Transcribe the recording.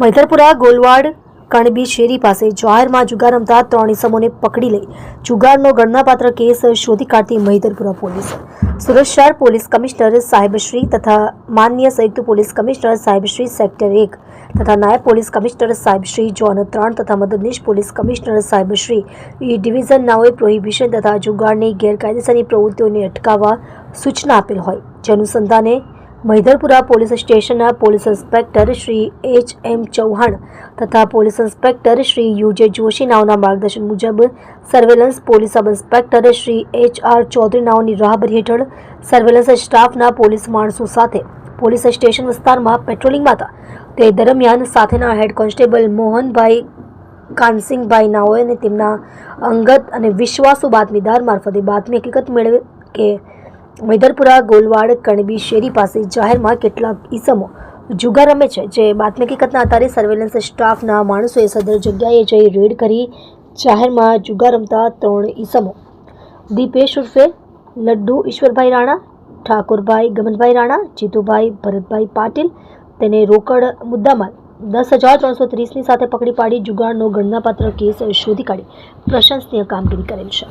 મૈદરપુરા ગોલવાડ, કણબી, શેરી પાસે જાહેરમાં જુગાર રમતા ત્રણ ઇસમોને પકડી લઈ જુગારનો ગણનાપાત્ર કેસ શોધી કાઢતી મહિધરપુરા પોલીસ. સુરત શહેર પોલીસ કમિશનર સાહેબશ્રી તથા માન્ય સંયુક્ત પોલીસ કમિશનર સાહેબશ્રી સેક્ટર એક તથા નાયબ પોલીસ કમિશનર સાહેબશ્રી જોન ત્રણ તથા મદદનીશ પોલીસ કમિશનર સાહેબશ્રી ઈ ડિવિઝન નાઓએ પ્રોહિબિશન તથા જુગારની ગેરકાયદેસરની પ્રવૃત્તિઓને અટકાવવા સૂચના આપેલ હોય. જે અનુસંધાને મૈદરપુરા પોલીસ સ્ટેશનના police inspector Shri H M Chauhan તથા police inspector Shri U J Joshi નાઓના માર્ગદર્શન મુજબ surveillance police sub inspector Shri H R Chaudhary નાઓની રાહબરી હેઠળ સર્વેલન્સ સ્ટાફના પોલીસ માણસો સાથે પોલીસ સ્ટેશન વિસ્તારમાં પેટ્રોલિંગમાં હતા તે દરમિયાન સાથેના હેડ કોન્સ્ટેબલ મોહનભાઈ કાનસિંગભાઈ નાઓએ તેમના અંગત અને વિશ્વાસુ બાતમીદાર મારફતે બાતમી હકીકત મેળવે કે મૈદરપુરા, ગોલવાડ, કણબી, શેરી પાસે જાહેરમાં કેટલાક ઈસમો જુગાર રમે છે, જે બાતમી હકીકતના આધારે સર્વેલન્સ સ્ટાફના માણસોએ સદર જગ્યાએ જઈ રેડ કરી જાહેરમાં જુગાર રમતા ત્રણ ઈસમો. દીપેશ ઉર્ફે, લડ્ડુ, ઈશ્વરભાઈ રાણા, ઠાકોરભાઈ ગમનભાઈ રાણા, જીતુભાઈ ભરતભાઈ પાટીલ તેને રોકડ મુદ્દામાલ દસ હજાર ત્રણસો ત્રીસની સાથે પકડી પાડી જુગાડનો ગણનાપાત્ર કેસ શોધી કાઢી પ્રશંસનીય કામગીરી કરેલ છે.